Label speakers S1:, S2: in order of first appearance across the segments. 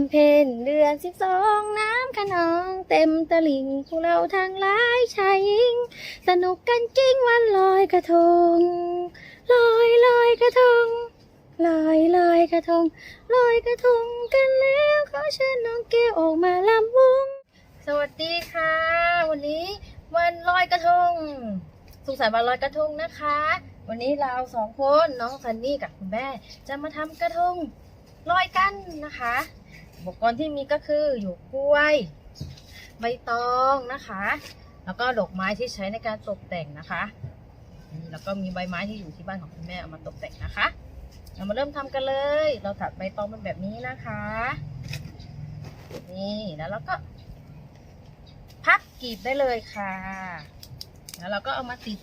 S1: วันเพ็ญเดือนสิบสองน้ำขนองเต็มตลิ่งพวกเราทั้งหลายชายหญิง สนุกกันจริงวันลอยกระทง ลอยลอยกระทง ลอยลอยกระทง ลอยกระทงกันแล้วเขอเชิญน้องแก้วออกมาลำวง สวัสดีค่ะ วันนี้วันลอยกระทง สุขสันต์วันลอยกระทงนะคะ วันนี้เราสองคนน้องซันนี่กับคุณแม่จะมาทำกระทงลอยกันนะคะ อุปกรณ์ที่มีก็คืออยู่กล้วย ใบตองนะคะ แล้วก็ดอกไม้ที่ใช้ในการตกแต่งนะคะแล้วก็มีใบไม้ที่อยู่ที่บ้านของคุณแม่เอามาตกแต่งนะคะ เรามาเริ่มทำกันเลย เราตัดใบตองเป็นแบบนี้นะคะ นี่แล้วเราก็ พับกรีบได้เลยค่ะ แล้วเราก็เอามาติด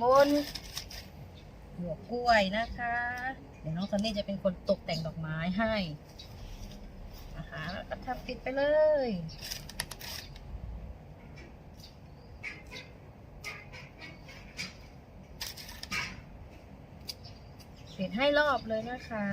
S1: บนหัวกล้วยนะคะ เดี๋ยวน้องซันนี่จะเป็นคนตกแต่งดอกไม้ให้ นะคะแล้วก็ทับติดไปเลยติดให้รอบเลยนะคะ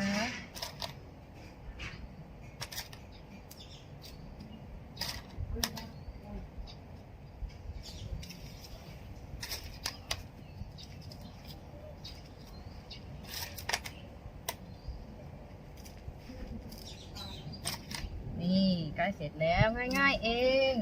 S1: นี่ใกล้เสร็จแล้วง่าย ๆ เอง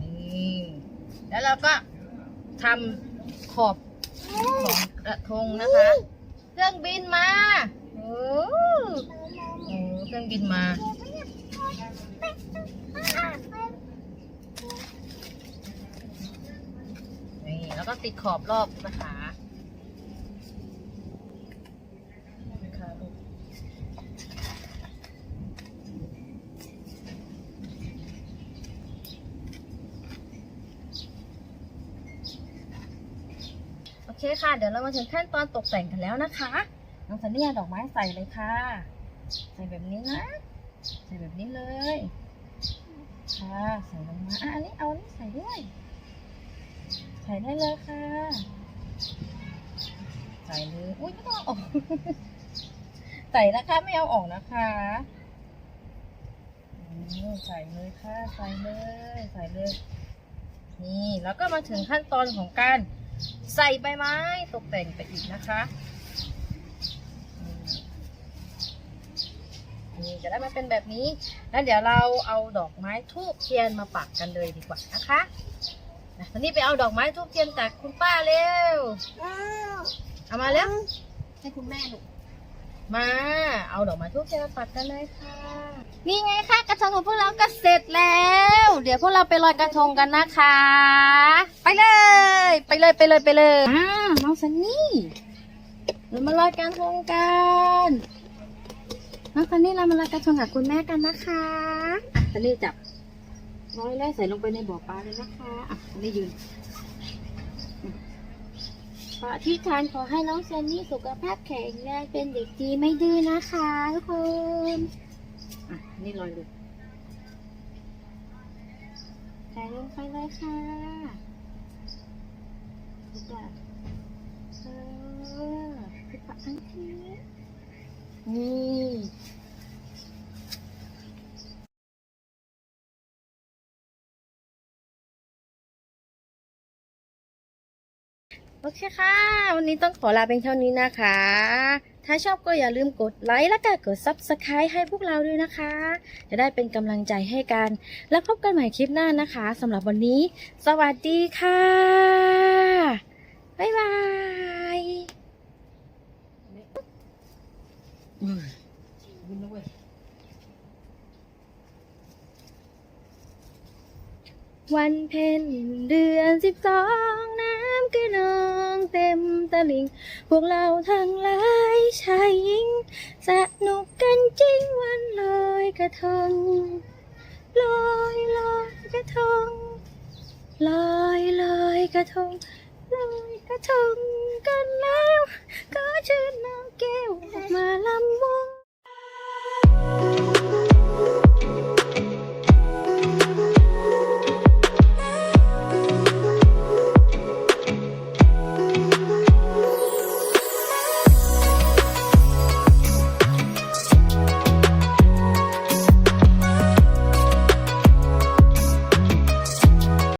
S1: นี่แล้วเราก็ทำขอบของกระทงนะคะ เครื่องบินมา โอ้โหเครื่องบินมา นี่แล้ว ก็ติดขอบรอบนะคะคะลูกโอเคค่ะเดี๋ยวเรามาถึงขั้นตอนตกแต่งกันแล้วนะคะน้องซันนี่ดอกไม้ใส่เลยค่ะ ใส่แบบนี้นะ ใส่แบบนี้เลย ค่ะใส่ลงมาอันนี้เอาอันนี้ใส่ด้วย ใส่ได้เลยค่ะใส่เลยอุ้ยไม่ต้องเอาออกใส่นะคะไม่เอาออกนะคะใส่เลยค่ะใส่เลยใส่เลย นี่แล้วก็มาถึงขั้นตอนของการใส่ใบไม้ตกแต่งไปอีกนะคะนี่จะได้มาเป็นแบบนี้ แล้วเดี๋ยวเราเอาดอกไม้ทูบเทียนมาปักกันเลยดีกว่านะคะ นะตอนนี้ไปเอาดอกไม้ทูบเทียนจากคุณป้าเร็ว เอามาเร็ว
S2: ให้คุณแม่หนู
S1: มา เอาดอกไม้ทูบเทียนมาปักกันเลยค่ะ นี่ไงคะกระทงของพวกเราก็เสร็จแล้ว เดี๋ยวพวกเราไปลอยกระทงกันนะคะ ไปเลย ไปเลยไปเลยไปเลยอ้าวน้องซันนี่เรามาลอยกระทงกันน้องซันนี่เรามาลอยกระทงกับคุณแม่กันนะคะอะซันนี่จับ ร้อยเลยใส่ลงไปในบ่อปลาเลยนะคะอะซันนี่ยืนขออธิษฐานขอให้น้องเซนนี่สุขภาพแข็งแรงเป็นเด็กดีไม่ดื้อนะคะทุกคนอะนี่ลอยเลยใส่ลงไปเลยค่ะทุกอย่างเออทุกอันทีนี่ โอเคค่ะ วันนี้ต้องขอลาเป็นเท่านี้นะคะ ถ้าชอบก็อย่าลืมกดไลค์และก็กด Subscribe ให้พวกเราด้วยนะคะ จะได้เป็นกำลังใจให้กัน แล้วพบกันใหม่คลิปหน้านะคะสำหรับวันนี้ สวัสดีค่ะ บ๊ายบายวันเพ็ญเดือนสิบสองน้ำก็นองเต็มตลิ่งพวกเราทั้งหลายชายหญิง สนุกกันจริงวันลอยกระทง ลอยลอยกระทง ลอยลอยกระทง ลอยกระทงกันแล้ว ก็เชิญน้องแก้วออกมาลำวง